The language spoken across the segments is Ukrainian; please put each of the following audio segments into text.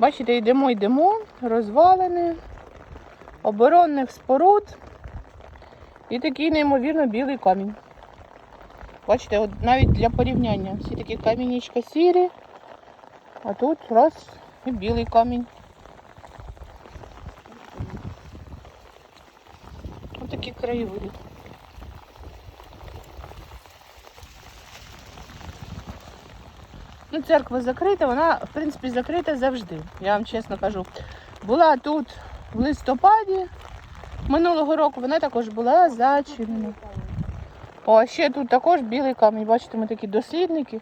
Бачите, йдемо, йдемо, розвалини, оборонних споруд і такий неймовірно білий камінь. Бачите, от навіть для порівняння. Всі такі камінічка сірі, а тут раз і білий камінь. Ось такі краєвиди. Ну, церква закрита, вона, в принципі, закрита завжди. Я вам чесно кажу. Була тут в листопаді минулого року, вона також була зачинена. О, а ще тут також білий камінь. Бачите, ми такі дослідники,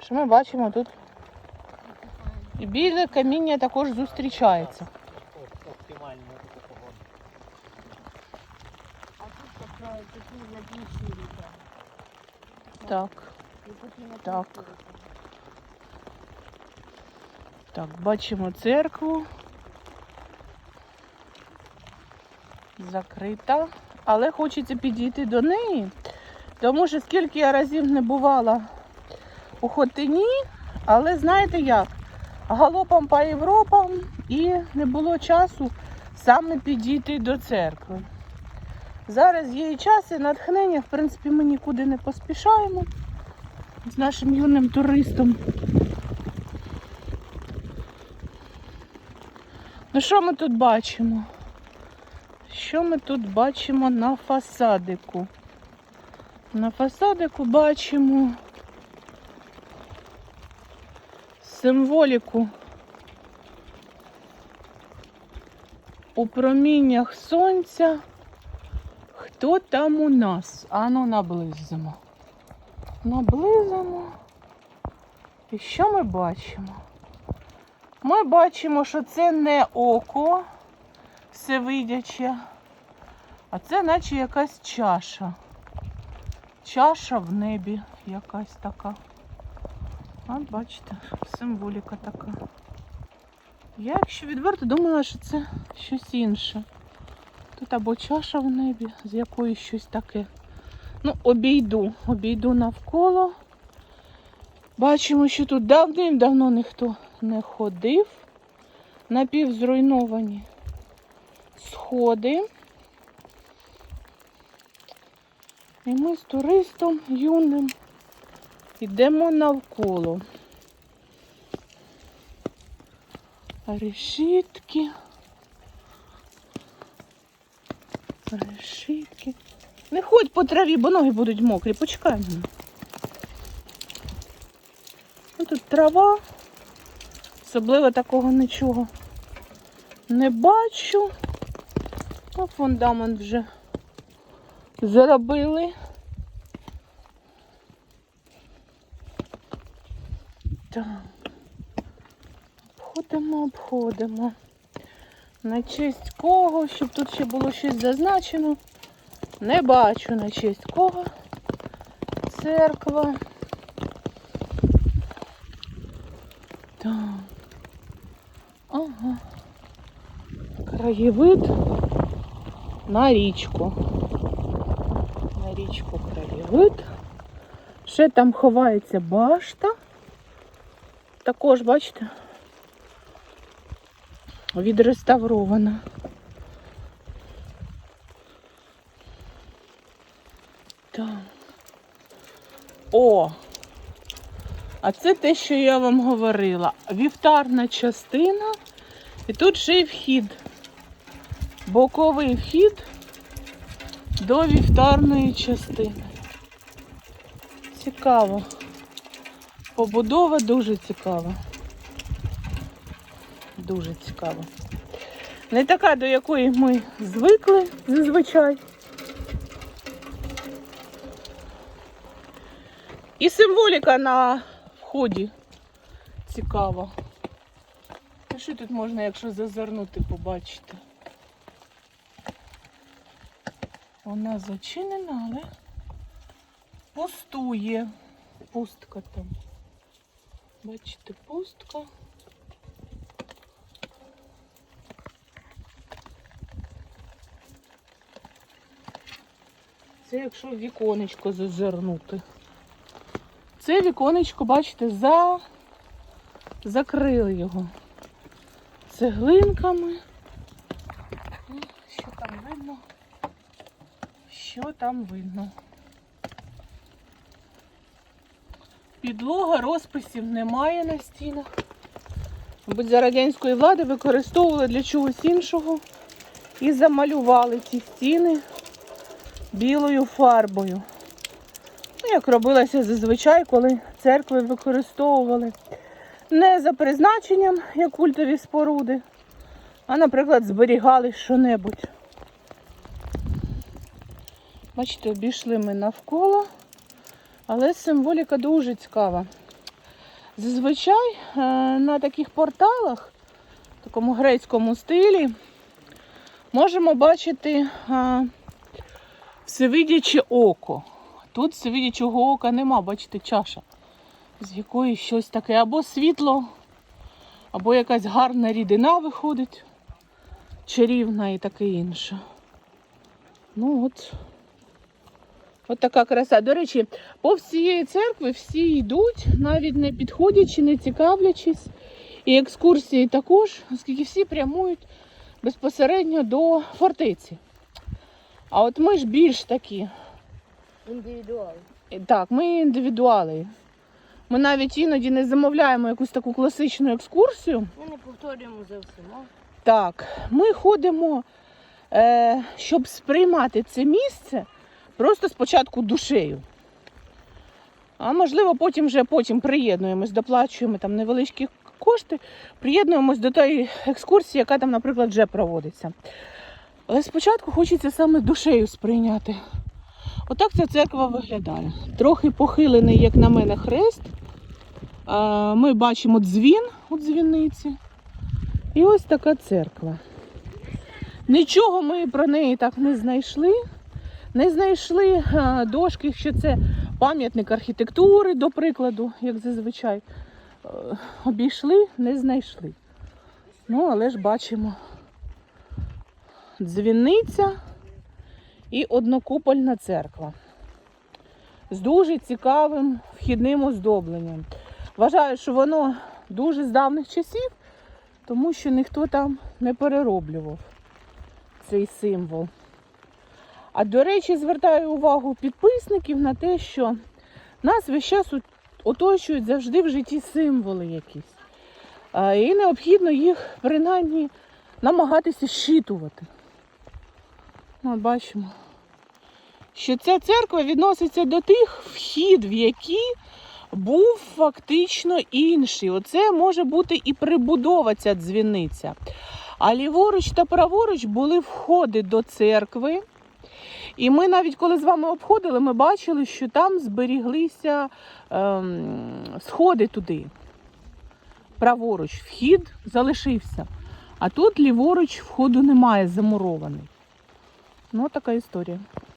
що ми бачимо тут. І біле каміння також зустрічається. А тут така такі. Так, Так. Так, бачимо церкву. Закрита. Але хочеться підійти до неї. Тому що скільки я разів не бувала у Хотині, але знаєте як? Галопом по Європам і не було часу саме підійти до церкви. Зараз є і час, і натхнення. В принципі, ми нікуди не поспішаємо з нашим юним туристом. Ну що ми тут бачимо? Що ми тут бачимо на фасадику? На фасадику бачимо символіку у проміннях сонця. Хто там у нас? Ану, наблизимо. Наблизимо. І що ми бачимо? Ми бачимо, що це не око всевидяче, а це наче якась чаша. Чаша в небі якась така. От бачите, символіка така. Я, якщо відверто, думала, що це щось інше. Тут або чаша в небі, з якоюсь щось таке. Ну, обійду, обійду навколо. Бачимо, що тут давним-давно ніхто не ходив. Напівзруйновані сходи. І ми з туристом юним йдемо навколо. Решітки. Решітки. Не ходь по траві, бо ноги будуть мокрі. Почекай мене. Ну, тут трава. Особливо такого нічого не бачу. А фундамент вже зробили. Так. Обходимо, обходимо. На честь кого, щоб тут ще було щось зазначено. Не бачу на честь кого. Церква. Так. Ага. Краєвид на річку. На річку краєвид. Ще там ховається башта. Також, бачите, відреставрована. Так. О! А це те, що я вам говорила. Вівтарна частина. І тут ще й вхід. Боковий вхід до вівтарної частини. Цікаво. Побудова дуже цікава. Дуже цікава. Не така, до якої ми звикли зазвичай. І символіка на вході цікава. Що тут можна, якщо зазирнути, побачити? Вона зачинена, але пустує. Пустка там. Бачите, пустка. Це якщо віконечко зазирнути. Це віконечко, бачите, за... закрили його. Цеглинками. Що там видно? Що там видно? Підлога розписів немає на стінах. Мабуть, за радянської влади використовували для чогось іншого і замалювали ці стіни білою фарбою. Ну, як робилося зазвичай, коли церкви використовували не за призначенням, як культові споруди, а, наприклад, зберігали що-небудь. Бачите, обійшли ми навколо, але символіка дуже цікава. Зазвичай е, на таких порталах, в такому грецькому стилі, можемо бачити е, всевидяче око. Тут всевидячого ока нема, бачите, чаша, з якої щось таке або світло, або якась гарна рідина виходить, чарівна і таке інше. Ну от. От така краса. До речі, по всієї церкви всі йдуть, навіть не підходячи, не цікавлячись. І екскурсії також, оскільки всі прямують безпосередньо до фортеці. А от ми ж більш такі. Індивідуал. І Так, ми індивідуали. Ми навіть іноді не замовляємо якусь таку класичну екскурсію. Ми не повторюємо зовсім. а? Так, ми ходимо, е, щоб сприймати це місце просто спочатку душею. А можливо, потім вже потім приєднуємось, доплачуємо там невеличкі кошти, приєднуємось до тої екскурсії, яка там, наприклад, вже проводиться. Але спочатку хочеться саме душею сприйняти. Отак ця церква виглядає. Трохи похилений, як на мене, хрест. Е, Ми бачимо дзвін у дзвіниці. І ось така церква. Нічого ми про неї так не знайшли. Не знайшли дошки, що це пам'ятник архітектури, до прикладу, як зазвичай. Е, Обійшли, не знайшли. Ну, але ж бачимо дзвіниця і однокупольна церква з дуже цікавим вхідним оздобленням. Вважаю, що воно дуже з давніх часів, тому що ніхто там не перероблював цей символ. А до речі, звертаю увагу підписників на те, що нас весь час оточують завжди в житті символи якісь. І необхідно їх принаймні намагатися щитувати. Ну, От бачимо, що ця церква відноситься до тих вхід, в які був фактично інший. Оце може бути і прибудова ця дзвіниця. А ліворуч та праворуч були входи до церкви. І ми навіть коли з вами обходили, ми бачили, що там зберіглися ем, сходи туди. Праворуч вхід залишився. А тут ліворуч входу немає, замурований. Ну, така історія.